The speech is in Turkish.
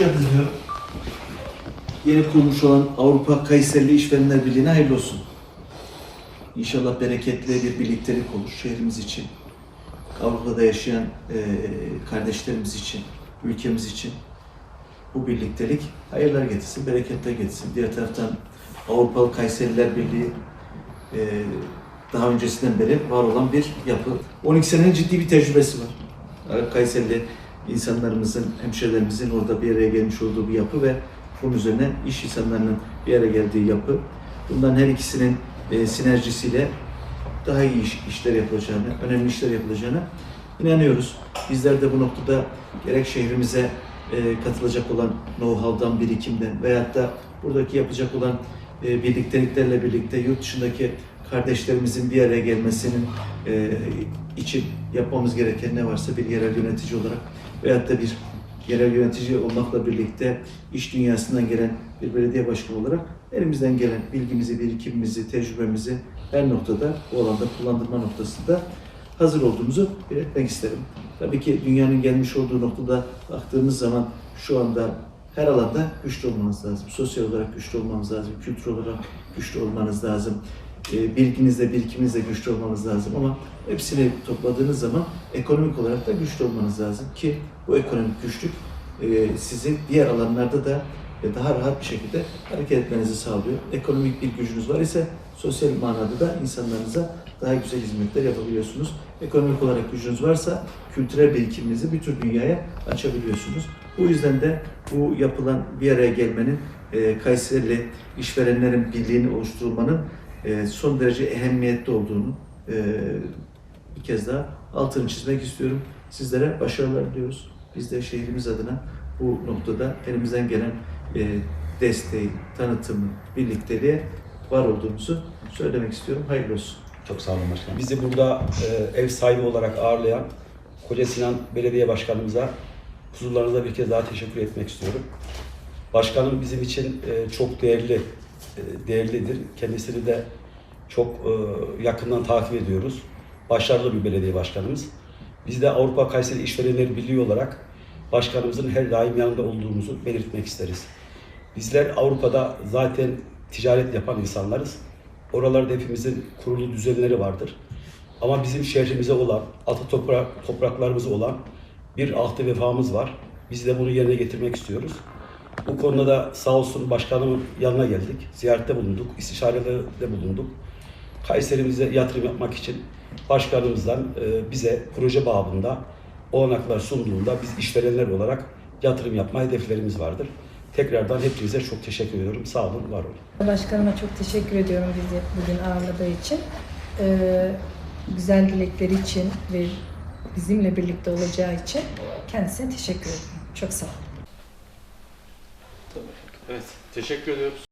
geldiniz diyorum. Yeni kurulmuş olan Avrupa Kayserili İşverenler Birliği'ne hayırlı olsun. İnşallah bereketli bir birliktelik olur şehrimiz için. Avrupa'da yaşayan eee, kardeşlerimiz için, ülkemiz için bu birliktelik hayırlar getirsin, bereketler getirsin. Diğer taraftan Avrupalı Kayseriler Birliği eee, daha öncesinden beri var olan bir yapı. 12 senenin ciddi bir tecrübesi var. Kayserili insanlarımızın, hemşehrilerimizin orada bir araya gelmiş olduğu bir yapı ve bunun üzerine iş insanlarının bir araya geldiği yapı. Bundan her ikisinin e, sinerjisiyle daha iyi iş, işler yapılacağını, önemli işler yapılacağına inanıyoruz. Bizler de bu noktada gerek şehrimize e, katılacak olan know-how'dan, birikimden veyahut da buradaki yapacak olan e, birlikteliklerle birlikte yurt dışındaki kardeşlerimizin bir araya gelmesinin e, için yapmamız gereken ne varsa bir yerel yönetici olarak veyahut da bir yerel yönetici olmakla birlikte iş dünyasından gelen bir belediye başkanı olarak elimizden gelen bilgimizi, birikimimizi, tecrübemizi her noktada bu alanda kullandırma noktasında hazır olduğumuzu belirtmek isterim. Tabii ki dünyanın gelmiş olduğu noktada baktığımız zaman şu anda her alanda güçlü olmanız lazım. Sosyal olarak güçlü olmanız lazım, kültür olarak güçlü olmanız lazım. E, bilginizle, birikiminizle güçlü olmanız lazım ama hepsini topladığınız zaman ekonomik olarak da güçlü olmanız lazım ki bu ekonomik güçlük e, sizi diğer alanlarda da e, daha rahat bir şekilde hareket etmenizi sağlıyor. Ekonomik bir gücünüz var ise sosyal manada da insanlarınıza daha güzel hizmetler yapabiliyorsunuz. Ekonomik olarak gücünüz varsa kültürel birikiminizi bütün dünyaya açabiliyorsunuz. Bu yüzden de bu yapılan bir araya gelmenin e, Kayserili işverenlerin birliğini oluşturulmanın e, son derece ehemmiyetli olduğunu e, bir kez daha altını çizmek istiyorum. Sizlere başarılar diliyoruz. Biz de şehrimiz adına bu noktada elimizden gelen e, desteği, tanıtımı, birlikteliğe var olduğumuzu söylemek istiyorum. Hayırlı olsun. Çok sağ olun başkanım. Bizi burada e, ev sahibi olarak ağırlayan Koca Sinan Belediye Başkanımıza huzurlarınızda bir kez daha teşekkür etmek istiyorum. Başkanım bizim için e, çok değerli, e, değerlidir. Kendisini de çok e, yakından takip ediyoruz. Başarılı bir belediye başkanımız. Biz de Avrupa Kayseri İşverenleri Birliği olarak başkanımızın her daim yanında olduğumuzu belirtmek isteriz. Bizler Avrupa'da zaten ticaret yapan insanlarız. Oralarda hepimizin kurulu düzenleri vardır. Ama bizim şehrimize olan, ata toprak, topraklarımıza olan bir altı vefamız var. Biz de bunu yerine getirmek istiyoruz. Bu konuda da sağ olsun başkanımın yanına geldik. Ziyarette bulunduk, istişarede de bulunduk. Kayseri'mize yatırım yapmak için başkanımızdan e, bize proje babında olanaklar sunduğunda biz işverenler olarak yatırım yapma hedeflerimiz vardır. Tekrardan hepinize çok teşekkür ediyorum. Sağ olun, var olun. Başkanıma çok teşekkür ediyorum bizi bugün ağırladığı için. Ee, güzel dilekleri için ve bizimle birlikte olacağı için kendisine teşekkür ederim. Çok sağ olun. Evet, teşekkür ediyoruz.